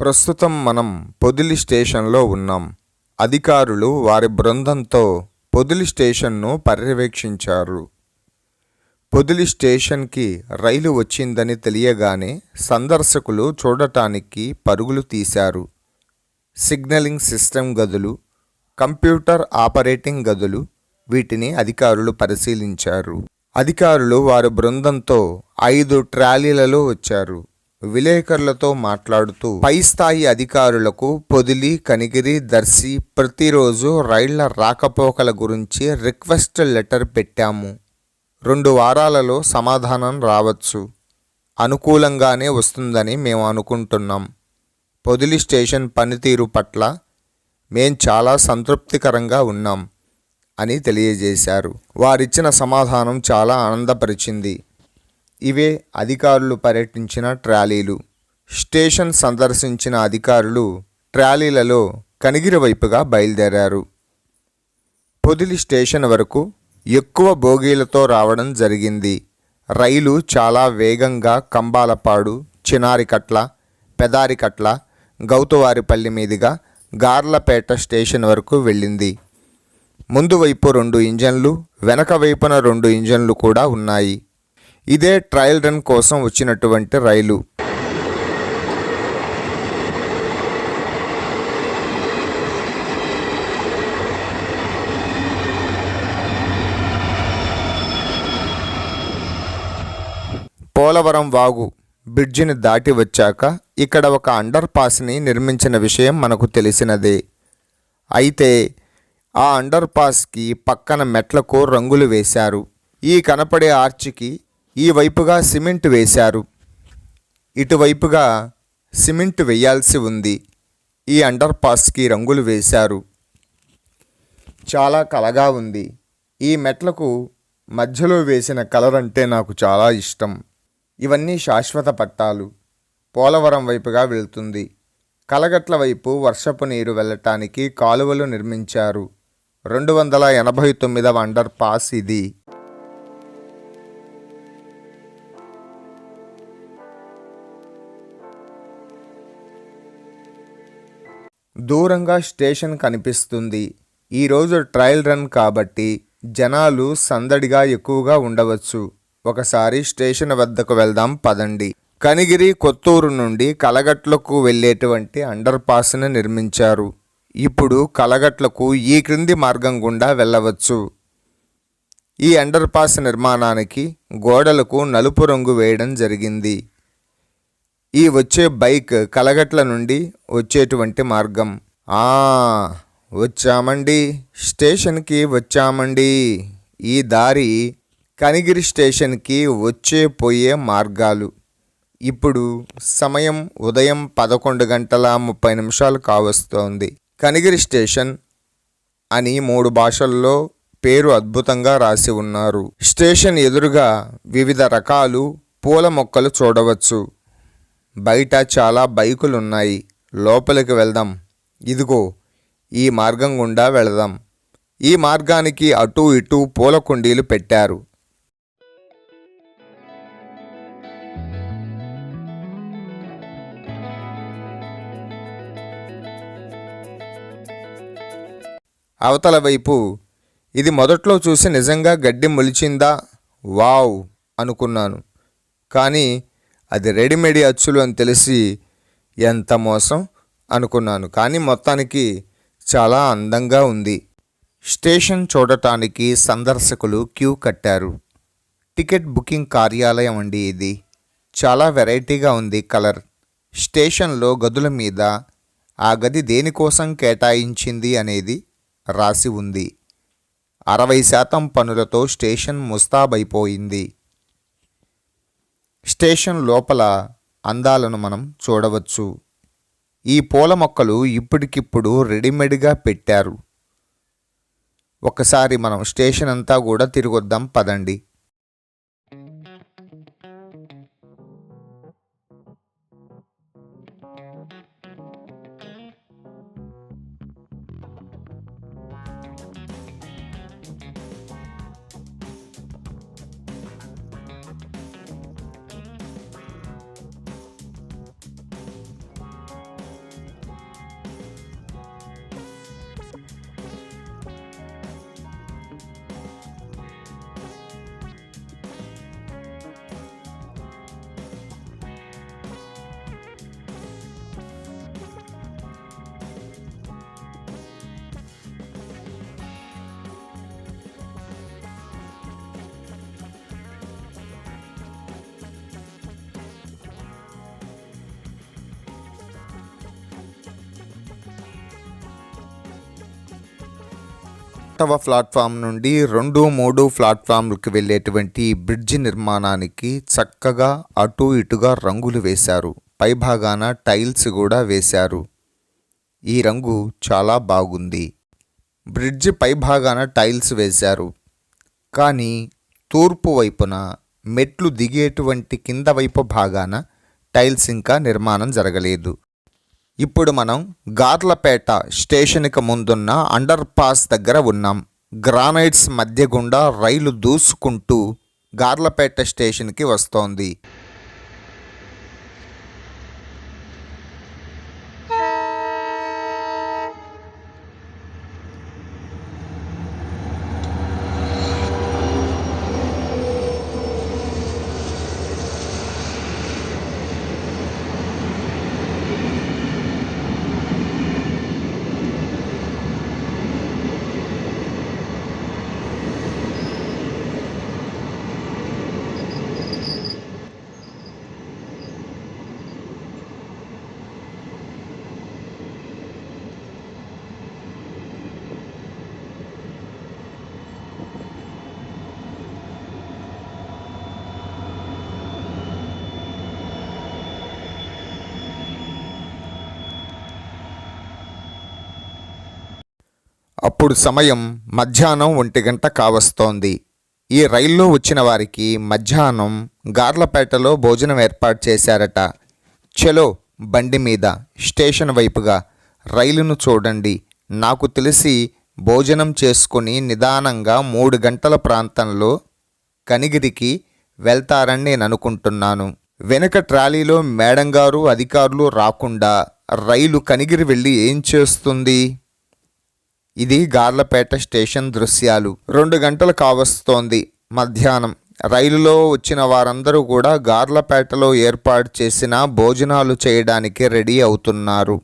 ప్రస్తుతం మనం పొదిలి స్టేషన్లో ఉన్నాం. అధికారులు వారి బృందంతో పొదిలి స్టేషన్ను పర్యవేక్షించారు. పొదిలి స్టేషన్కి రైలు వచ్చిందని తెలియగానే సందర్శకులు చూడటానికి పరుగులు తీశారు. సిగ్నలింగ్ సిస్టమ్ గదులు కంప్యూటర్ ఆపరేటింగ్ గదులు వీటిని అధికారులు పరిశీలించారు. అధికారులు వారి బృందంతో ఐదు ట్రాలీలలో వచ్చారు. విలేకరులతో మాట్లాడుతూ పై స్థాయి అధికారులకు పొదిలి కనిగిరి దర్శి ప్రతిరోజు రైళ్ళ రాకపోకల గురించి రిక్వెస్ట్ లెటర్ పెట్టాము. రెండు వారాలలో సమాధానం రావచ్చు. అనుకూలంగానే వస్తుందని మేము అనుకుంటున్నాం. పొదిలి స్టేషన్ పనితీరు పట్ల మేం చాలా సంతృప్తికరంగా ఉన్నాం అని తెలియజేశారు. వారిచ్చిన సమాధానం చాలా ఆనందపరిచింది. ఇవే అధికారులు పర్యటించిన ట్రాలీలు. స్టేషన్ సందర్శించిన అధికారులు ట్రాలీలలో కనిగిరి వైపుగా బయలుదేరారు. పొదిలి స్టేషన్ వరకు ఎక్కువ బోగీలతో రావడం జరిగింది. రైలు చాలా వేగంగా కంబాలపాడు చినారికట్ల పెదారికట్ల గౌతువారిపల్లి మీదుగా గార్లపేట స్టేషన్ వరకు వెళ్ళింది. ముందు వైపు రెండు ఇంజన్లు వెనక వైపున రెండు ఇంజన్లు కూడా ఉన్నాయి. ఇదే ట్రయల్ రన్ కోసం వచ్చినటువంటి రైలు. పోలవరం వాగు బ్రిడ్జిని దాటి వచ్చాక ఇక్కడ ఒక అండర్ పాస్ని నిర్మించిన విషయం మనకు తెలిసినదే. అయితే ఆ అండర్ పాస్కి పక్కన మెట్లకు రంగులు వేశారు. ఈ కనపడే ఆర్చికి ఈ వైపుగా సిమెంట్ వేశారు. ఇటువైపుగా సిమెంట్ వేయాల్సి ఉంది. ఈ అండర్ పాస్కి రంగులు వేశారు. చాలా కలగా ఉంది. ఈ మెట్లకు మధ్యలో వేసిన కలర్ అంటే నాకు చాలా ఇష్టం. ఇవన్నీ శాశ్వత పట్టాలు. పోలవరం వైపుగా వెళ్తుంది. కలగట్ల వైపు వర్షపు నీరు వెళ్ళటానికి కాలువలు నిర్మించారు. రెండు వందల ఎనభై తొమ్మిదవ అండర్ పాస్ ఇది. దూరంగా స్టేషన్ కనిపిస్తుంది. ఈరోజు ట్రయల్ రన్ కాబట్టి జనాలు సందడిగా ఎక్కువగా ఉండవచ్చు. ఒకసారి స్టేషన్ వద్దకు వెళ్దాం పదండి. కనిగిరి కొత్తూరు నుండి కలగట్లకు వెళ్ళేటువంటి అండర్ పాస్ను నిర్మించారు. ఇప్పుడు కలగట్లకు ఈ క్రింది మార్గం గుండా వెళ్ళవచ్చు. ఈ అండర్ పాస్ నిర్మాణానికి గోడలకు నలుపు రంగు వేయడం జరిగింది. ఈ వచ్చే బైక్ కలగట్ల నుండి వచ్చేటువంటి మార్గం. ఆ వచ్చామండి. స్టేషన్కి వచ్చామండి. ఈ దారి కనిగిరి స్టేషన్కి వచ్చే పోయే మార్గాలు. ఇప్పుడు సమయం ఉదయం పదకొండు గంటల ముప్పై నిమిషాలు కావస్తోంది. కనిగిరి స్టేషన్ అని మూడు భాషల్లో పేరు అద్భుతంగా రాసి ఉన్నారు. స్టేషన్ ఎదురుగా వివిధ రకాలు పూల మొక్కలు చూడవచ్చు. బయట చాలా బైకులు ఉన్నాయి లోపలికి వెళ్దాం. ఇదిగో ఈ మార్గం గుండా వెళదాం. ఈ మార్గానికి అటూ ఇటూ పూల కుండీలు పెట్టారు. అవతల వైపు ఇది మొదట్లో చూసి నిజంగా గడ్డి మొలిచిందా? వావ్ అనుకున్నాను. కానీ అది రెడీమేడ్ అచ్చులు అని తెలిసి ఎంత మోసం అనుకున్నాను. కానీ మొత్తానికి చాలా అందంగా ఉంది. స్టేషన్ చూడటానికి సందర్శకులు క్యూ కట్టారు. టికెట్ బుకింగ్ కార్యాలయం అండి ఇది. చాలా వెరైటీగా ఉంది కలర్. స్టేషన్లో గదుల మీద ఆ గది దేనికోసం కేటాయించింది అనేది రాసి ఉంది. అరవై శాతం పనులతో స్టేషన్ ముస్తాబైపోయింది. స్టేషన్ లోపల అందాలను మనం చూడవచ్చు. ఈ పూల మొక్కలు ఇప్పటికిప్పుడు రెడీమేడ్గా పెట్టారు. ఒకసారి మనం స్టేషన్ అంతా కూడా తిరిగొద్దాం పదండి. ఒకటవ ప్లాట్ఫామ్ నుండి రెండు మూడు ప్లాట్ఫామ్లకు వెళ్ళేటువంటి బ్రిడ్జి నిర్మాణానికి చక్కగా అటు ఇటుగా రంగులు వేశారు. పైభాగాన టైల్స్ కూడా వేశారు. ఈ రంగు చాలా బాగుంది. బ్రిడ్జి పైభాగాన టైల్స్ వేశారు. కానీ తూర్పు వైపున మెట్లు దిగేటువంటి కింద వైపు భాగాన టైల్స్ ఇంకా నిర్మాణం జరగలేదు. ఇప్పుడు మనం గార్లపేట స్టేషన్కి ముందున్న అండర్ పాస్ దగ్గర ఉన్నాం. గ్రానైట్స్ మధ్య గుండా రైలు దూసుకుంటూ గార్లపేట స్టేషన్కి వస్తోంది. అప్పుడు సమయం మధ్యాహ్నం ఒంటి గంట కావస్తోంది. ఈ రైల్లో వచ్చిన వారికి మధ్యాహ్నం గార్లపేటలో భోజనం ఏర్పాటు చేశారట. చలో బండి మీద స్టేషన్ వైపుగా రైలును చూడండి. నాకు తెలిసి భోజనం చేసుకుని నిదానంగా మూడు గంటల ప్రాంతంలో కనిగిరికి వెళ్తారని నేను అనుకుంటున్నాను. వెనుక ట్రాలీలో మేడం గారు అధికారులు రాకుండా రైలు కనిగిరి వెళ్ళి ఏం చేస్తుంది? ఇది గార్లపేట స్టేషన్ దృశ్యాలు. రెండు గంటలు కావస్తోంది మధ్యాహ్నం. రైలులో వచ్చిన వారందరూ కూడా గార్లపేటలో ఏర్పాటు చేసిన భోజనాలు చేయడానికి రెడీ అవుతున్నారు.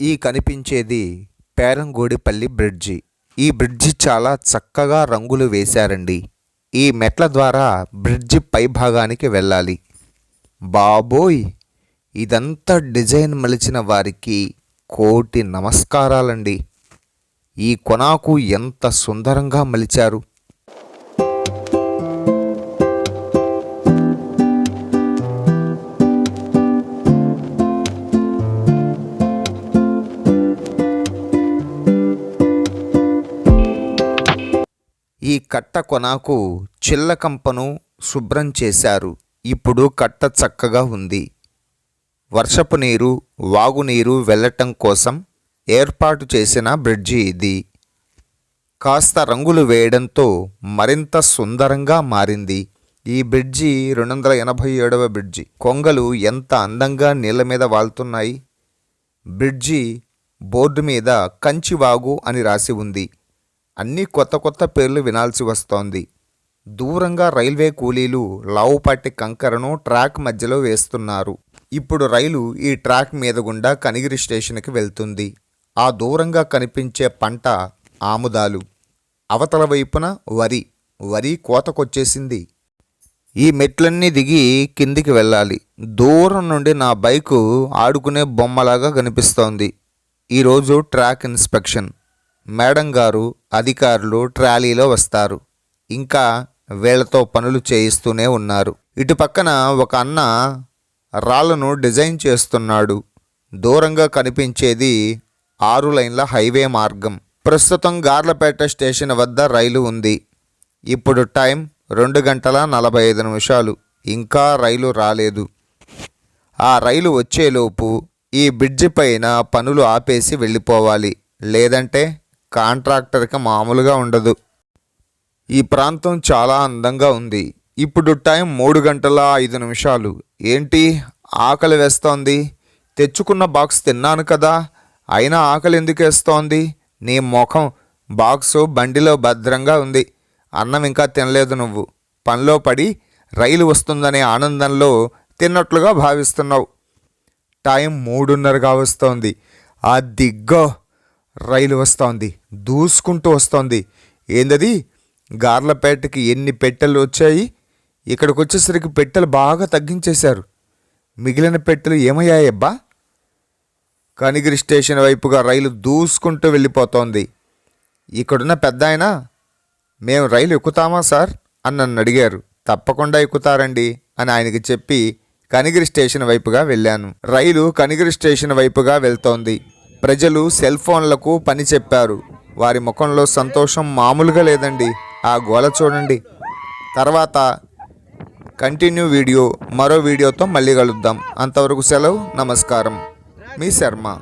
ఈ కనిపించేది పేరంగోడిపల్లి బ్రిడ్జి. ఈ బ్రిడ్జి చాలా చక్కగా రంగులు వేశారండి. ఈ మెట్ల ద్వారా బ్రిడ్జి పై భాగానికి వెళ్ళాలి. బాబోయ్! ఇదంతా డిజైన్ మలిచిన వారికి కోటి నమస్కారాలండి. ఈ కొనాకు ఎంత సుందరంగా మలిచారు. ఈ కట్ట కొనాకు చిల్లకంపను శుభ్రం చేశారు. ఇప్పుడు కట్ట చక్కగా ఉంది. వర్షపు నీరు వాగునీరు వెళ్ళటం కోసం ఏర్పాటు చేసిన బ్రిడ్జి ఇది. కాస్త రంగులు వేయడంతో మరింత సుందరంగా మారింది. ఈ బ్రిడ్జి రెండు వందల ఎనభై ఏడవ బ్రిడ్జి. కొంగలు ఎంత అందంగా నీళ్ళ మీద వాళ్తున్నాయి. బ్రిడ్జి బోర్డు మీద కంచివాగు అని రాసి ఉంది. అన్నీ కొత్త కొత్త పేర్లు వినాల్సి వస్తోంది. దూరంగా రైల్వే కూలీలు లావుపాటి కంకరను ట్రాక్ మధ్యలో వేస్తున్నారు. ఇప్పుడు రైలు ఈ ట్రాక్ మీద గుండా కనిగిరి స్టేషన్కి వెళ్తుంది. ఆ దూరంగా కనిపించే పంట ఆముదాలు. అవతల వైపున వరి. వరి కోతకొచ్చేసింది. ఈ మెట్లన్నీ దిగి కిందికి వెళ్ళాలి. దూరం నుండి నా బైకు ఆడుకునే బొమ్మలాగా కనిపిస్తోంది. ఈరోజు ట్రాక్ ఇన్స్పెక్షన్. మేడం గారు అధికారులు ట్రాలీలో వస్తారు. ఇంకా వీళ్ళతో పనులు చేయిస్తూనే ఉన్నారు. ఇటు పక్కన ఒక అన్న రాళ్ళను డిజైన్ చేస్తున్నాడు. దూరంగా కనిపించేది ఆరు లైన్ల హైవే మార్గం. ప్రస్తుతం గార్లపేట స్టేషన్ వద్ద రైలు ఉంది. ఇప్పుడు టైం రెండు గంటల నలభై ఐదు నిమిషాలు. ఇంకా రైలు రాలేదు. ఆ రైలు వచ్చేలోపు ఈ బ్రిడ్జి పైన పనులు ఆపేసి వెళ్ళిపోవాలి. లేదంటే కాంట్రాక్టర్కి మామూలుగా ఉండదు. ఈ ప్రాంతం చాలా అందంగా ఉంది. ఇప్పుడు టైం మూడు గంటల ఐదు నిమిషాలు. ఏంటి? ఆకలి వేస్తోంది. తెచ్చుకున్న బాక్స్ తిన్నాను కదా. అయినా ఆకలి ఎందుకు వేస్తోంది? నీ ముఖం బాక్సు బండిలో భద్రంగా ఉంది. అన్నం ఇంకా తినలేదు నువ్వు. పనిలో పడి రైలు వస్తుందనే ఆనందంలో తిన్నట్లుగా భావిస్తున్నావు. టైం మూడున్నరగా వస్తోంది. ఆ దిగ్గో రైలు వస్తోంది దూసుకుంటూ వస్తోంది. ఏందది? గార్లపేటకి ఎన్ని పెట్టెలు వచ్చాయి? ఇక్కడికి వచ్చేసరికి పెట్టెలు బాగా తగ్గించేశారు. మిగిలిన పెట్టెలు ఏమయ్యాయబ్బా? కనిగిరి స్టేషన్ వైపుగా రైలు దూసుకుంటూ వెళ్ళిపోతోంది. ఇక్కడున్న పెద్ద ఆయన మేము రైలు ఎక్కుతామా సార్? అని నన్ను అడిగారు. తప్పకుండా ఎక్కుతారండి అని ఆయనకి చెప్పి కనిగిరి స్టేషన్ వైపుగా వెళ్ళాను. రైలు కనిగిరి స్టేషన్ వైపుగా వెళ్తోంది. ప్రజలు సెల్ ఫోన్లకు పని చెప్పారు. వారి ముఖంలో సంతోషం మామూలుగా లేదండి. ఆ గోల చూడండి. తర్వాత కంటిన్యూ వీడియో మరో వీడియోతో మళ్ళీ కలుద్దాం. అంతవరకు సెలవు నమస్కారం. మీ శర్మ.